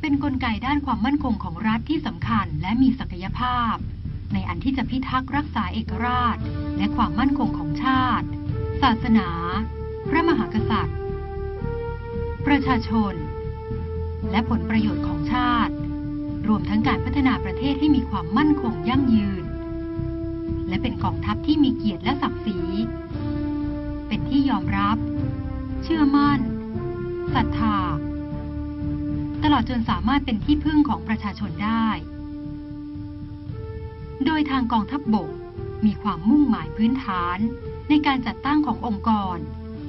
เป็นกลไกด้านความมั่นคงของรัฐที่สำคัญและมีศักยภาพ ในอันที่จะพิทักษ์รักษาเอกราช และความมั่นคงของชาติ ศาสนา พระมหากษัตริย์ ประชาชน และผลประโยชน์ของชาติ รวมทั้งการพัฒนาประเทศให้มีความมั่นคงยั่งยืน และเป็นกองทัพที่มีเกียรติและศักดิ์ศรีเป็นที่ยอมรับ เชื่อมั่นศรัทธา ดจนสามารถเป็นที่พึ่งของประชาชนได้ โดยทางกองทัพบบกมีความมุ่งหมายพื้นฐานในการจัดตั้งขององค์กร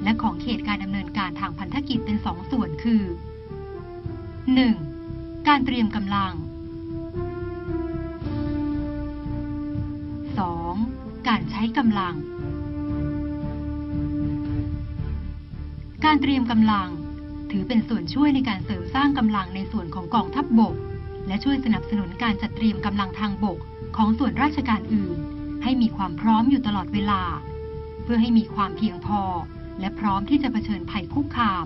และของเขตการดำเนินการทางพันธกิจเป็นสองส่วนคือ 1. การเตรียมกำลัง 2. การใช้กำลัง การเตรียมกำลัง ถือเป็นส่วนช่วยในการเสริมสร้างกำลังในส่วนของกองทัพบบก และช่วยสนับสนุนการจัดเตรียมกำลังทางบกของส่วนราชการอื่น ให้มีความพร้อมอยู่ตลอดเวลา เพื่อให้มีความเพียงพอ และพร้อมที่จะเผชิญภัยคุกคาม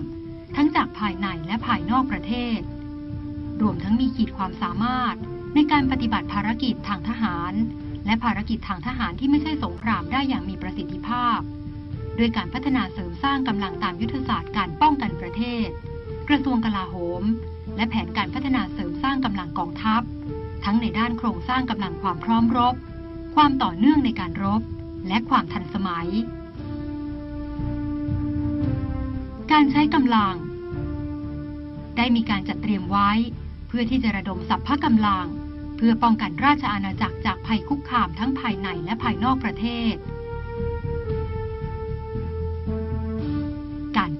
ทั้งจากภายในและภายนอกประเทศ รวมทั้งมีขีดความสามารถ ในการปฏิบัติภารกิจทางทหาร และภารกิจทางทหารที่ไม่ใช่สงครามได้อย่างมีประสิทธิภาพ ด้วยการพัฒนาเสริมสร้างกำลังตามยุทธศาสตร์การป้องกันประเทศ กระทรวงกลาโหม และแผนการพัฒนาเสริมสร้างกำลังกองทัพ ทั้งในด้านโครงสร้างกำลังความพร้อมรบ ความต่อเนื่องในการรบ และความทันสมัย การใช้กำลัง ได้มีการจัดเตรียมไว้ เพื่อที่จะระดมสัพพะกำลัง เพื่อป้องกันราชอาณาจักรจากภัยคุกคามทั้งภายในและภายนอกประเทศ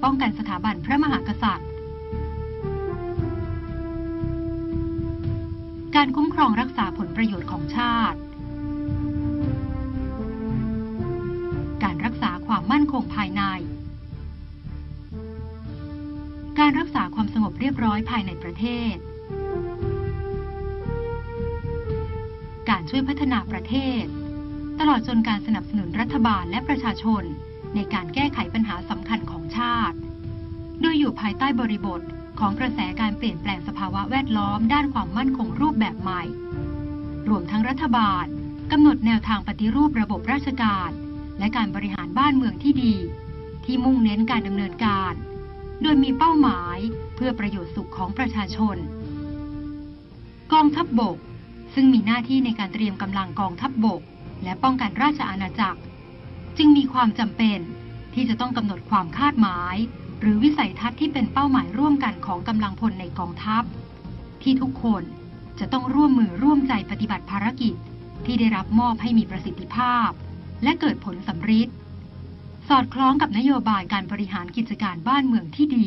ป้องกันสถาบันพระมหากษัตริย์ การคุ้มครองรักษาผลประโยชน์ของชาติ การรักษาความมั่นคงภายใน การรักษาความสงบเรียบร้อยภายในประเทศ การช่วยพัฒนาประเทศ ตลอดจนการสนับสนุนรัฐบาลและประชาชน ในการแก้ไขปัญหาสำคัญของชาติ โดยอยู่ภายใต้บริบทของกระแสการเปลี่ยนแปลงสภาวะแวดล้อมด้านความมั่นคงรูปแบบใหม่ รวมทั้งรัฐบาลกำหนดแนวทางปฏิรูประบบราชการ และการบริหารบ้านเมืองที่ดี ที่มุ่งเน้นการดำเนินการ โดยมีเป้าหมายเพื่อประโยชน์สุขของประชาชน กองทัพบบก ซึ่งมีหน้าที่ในการเตรียมกำลังกองทัพบบก และป้องกันราชอาณาจักร จึงมีความจำเป็น ที่จะต้องกำหนดความคาดหมาย หรือวิสัยทัศน์ที่เป็นเป้าหมายร่วมกันของกำลังพลในกองทัพ ที่ทุกคนจะต้องร่วมมือร่วมใจปฏิบัติภารกิจที่ได้รับมอบให้มีประสิทธิภาพ และเกิดผลสำฤทธิ์สอดคล้องกับนโยบายการบริหารกิจการบ้านเมืองที่ดี